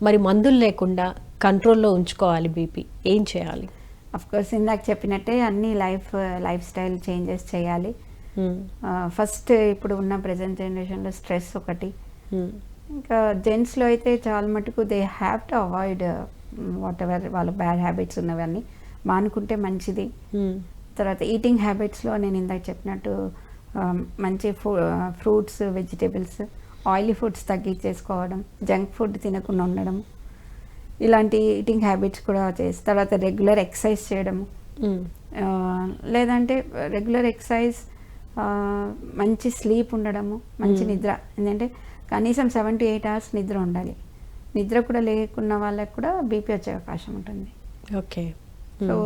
మరి మందులు లేకుండా కంట్రోల్లో ఉంచుకోవాలి బీపీ ఏం చేయాలి అఫ్ కోర్స్ ఇందాక చెప్పినట్టే అన్ని లైఫ్ లైఫ్ స్టైల్ చేంజెస్ చేయాలి మ్మ్. ఫస్ట్ ఇప్పుడు ఉన్న ప్రజెంట్ జనరేషన్లో స్ట్రెస్ ఒకటి మ్మ్. ఇంకా జెంట్స్లో అయితే చాలా మటుకు they have to avoid whatever వాళ్ళ బ్యాడ్ హ్యాబిట్స్ ఉన్నవన్నీ మానుకుంటే మంచిది మ్మ్. తర్వాత ఈటింగ్ హ్యాబిట్స్లో నేను ఇందాక చెప్పినట్టు మంచి ఫ్రూట్స్ వెజిటేబుల్స్ ఆయిలీ ఫుడ్స్ తగ్గించేసుకోవడం జంక్ ఫుడ్ తినకుండా ఉండడం ఇలాంటి ఈటింగ్ హ్యాబిట్స్ కూడా చేసి తర్వాత రెగ్యులర్ ఎక్సర్సైజ్ చేయడం లేదంటే రెగ్యులర్ ఎక్సర్సైజ్ మంచి స్లీప్ ఉండడము మంచి. నిద్ర. ఎందుకంటే కనీసం సెవెన్ టు ఎయిట్ అవర్స్ నిద్ర ఉండాలి. నిద్ర కూడా లేకున్న వాళ్ళకి కూడా బీపీ వచ్చే అవకాశం ఉంటుంది. ఓకే. సో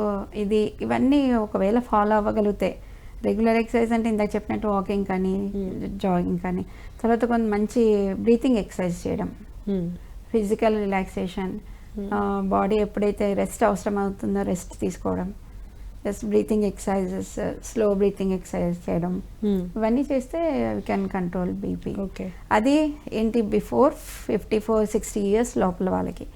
ఇది ఇవన్నీ ఒకవేళ ఫాలో అవ్వగలిగితే రెగ్యులర్ ఎక్సర్సైజ్ అంటే ఇందాక చెప్పినట్టు వాకింగ్ కానీ Hmm. జాగింగ్ కానీ తర్వాత కొంత మంచి బ్రీతింగ్ ఎక్సర్సైజ్ చేయడం. Physical relaxation Hmm. బాడీ ఎప్పుడైతే రెస్ట్ అవసరం అవుతుందో రెస్ట్ తీసుకోవడం just breathing exercises slow breathing exercise చేయడం మ్మ్. ఇవన్నీ చేస్తే we can control BP okay అది ఏంటి before fifty four sixty years లోపల వాళ్ళకి.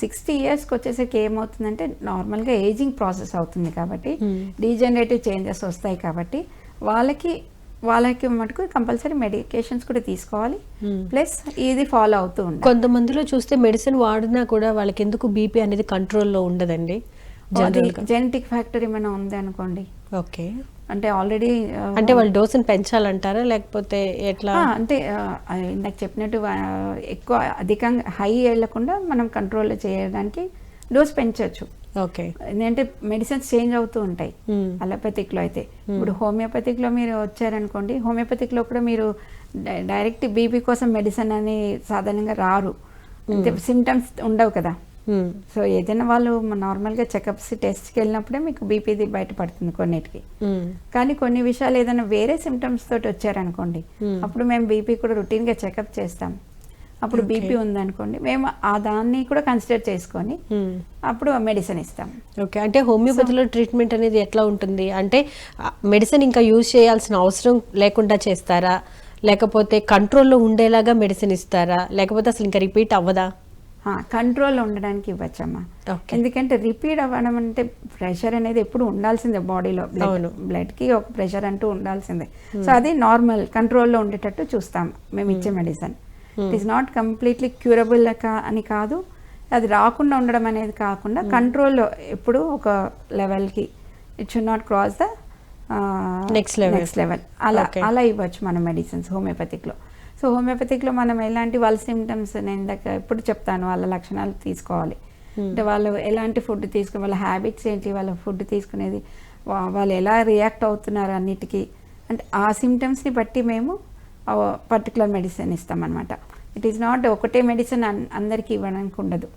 సిక్స్టీ ఇయర్స్కి వచ్చేసరికి ఏమవుతుందంటే నార్మల్గా ఏజింగ్ ప్రాసెస్ అవుతుంది కాబట్టి Hmm. డీజనరేటివ్ చేంజెస్ వస్తాయి కాబట్టి వాళ్ళకి వాళ్ళకి మటుకు కంపల్సరీ మెడికేషన్స్ కూడా తీసుకోవాలి Hmm. ప్లస్ ఇది ఫాలో అవుతూ ఉండాలి కొంతమందిలో చూస్తే మెడిసిన్ వాడినా కూడా వాళ్ళకి ఎందుకు బీపీ అనేది కంట్రోల్లో ఉండదండి జెనెటిక్ ఫ్యాక్టర్ ఏమైనా ఉంది అనుకోండి. ఓకే. అంటే ఆల్రెడీ అంటే వాళ్ళు డోసుని పెంచాలంటారా? లేకపోతే ఎట్లా? అంటే ఇందాక చెప్పినట్టు ఎక్కువ అధికంగా హై వెళ్ళకుండా మనం కంట్రోల్ చేయడానికి డోస్ పెంచవచ్చు ఓకే. ఎందుకంటే మెడిసిన్స్ చేంజ్ అవుతూ ఉంటాయి. అలోపతిక్లో అయితే. ఇప్పుడు హోమియోపతిక్లో మీరు వచ్చారనుకోండి హోమియోపతిక్లో కూడా మీరు డైరెక్ట్ బీపీ కోసం మెడిసిన్ అని సాధారణంగా రారు. అంటే సిమ్టమ్స్ ఉండవు కదా. సో ఏదైనా వాళ్ళు నార్మల్గా చెకప్స్ టెస్ట్కి వెళ్ళినప్పుడే మీకు బీపీది బయటపడుతుంది కొన్నిటికి. కానీ కొన్ని విషయాలు ఏదైనా వేరే సిమ్టమ్స్ తోటి వచ్చారనుకోండి. అప్పుడు మేము బీపీ కూడా రొటీన్గా చెకప్ చేస్తాం అప్పుడు. బీపీ ఉందనుకోండి మేము ఆ దాన్ని కూడా కన్సిడర్ చేసుకొని. అప్పుడు మెడిసిన్ ఇస్తాం ఓకే అంటే హోమియోపతిలో ట్రీట్మెంట్ అనేది ఎట్లా ఉంటుంది అంటే మెడిసిన్ ఇంకా యూజ్ చేయాల్సిన అవసరం లేకుండా చేస్తారా లేకపోతే కంట్రోల్లో ఉండేలాగా మెడిసిన్ ఇస్తారా లేకపోతే అసలు ఇంకా రిపీట్ అవ్వదా కంట్రోల్ ఉండడానికి ఇవ్వచ్చమ్మా. ఎందుకంటే రిపీట్ అవ్వడం అంటే ప్రెషర్ అనేది ఎప్పుడు ఉండాల్సిందే బాడీలో. బ్లడ్ బ్లడ్కి ఒక ప్రెషర్ అంటూ ఉండాల్సిందే. సో అది నార్మల్ కంట్రోల్లో ఉండేటట్టు చూస్తాం. మేము ఇచ్చే medicine it is not completely curable అని కాదు. అది రాకుండా ఉండడం అనేది కాకుండా కంట్రోల్లో ఎప్పుడు ఒక లెవెల్కి it should not cross the Next level. Next level అలా. అలా ఇవ్వచ్చు మన మెడిసిన్స్ హోమియోపతిక్లో సో హోమియోపతిక్లో మనం ఎలాంటి వాళ్ళ సిమ్టమ్స్ నేను ఇందాక ఎప్పుడు చెప్తాను వాళ్ళ లక్షణాలు తీసుకోవాలి. అంటే వాళ్ళు ఎలాంటి ఫుడ్ తీసుకుని వాళ్ళ హ్యాబిట్స్ ఏంటి వాళ్ళ ఫుడ్ తీసుకునేది వాళ్ళు ఎలా రియాక్ట్ అవుతున్నారు అన్నిటికీ. అంటే ఆ సిమ్టమ్స్ని బట్టి మేము పర్టికులర్ మెడిసిన్ ఇస్తామన్నమాట. ఇట్ ఈస్ నాట్ ఒకటే మెడిసిన్ అందరికీ ఇవ్వడానికి ఉండదు.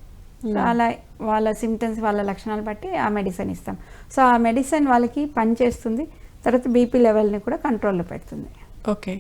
సో అలా వాళ్ళ సిమ్టమ్స్ వాళ్ళ లక్షణాలు బట్టి ఆ మెడిసిన్ ఇస్తాం. సో ఆ మెడిసిన్ వాళ్ళకి పనిచేస్తుంది తర్వాత బీపీ లెవెల్ని కూడా కంట్రోల్లో పెడుతుంది. ఓకే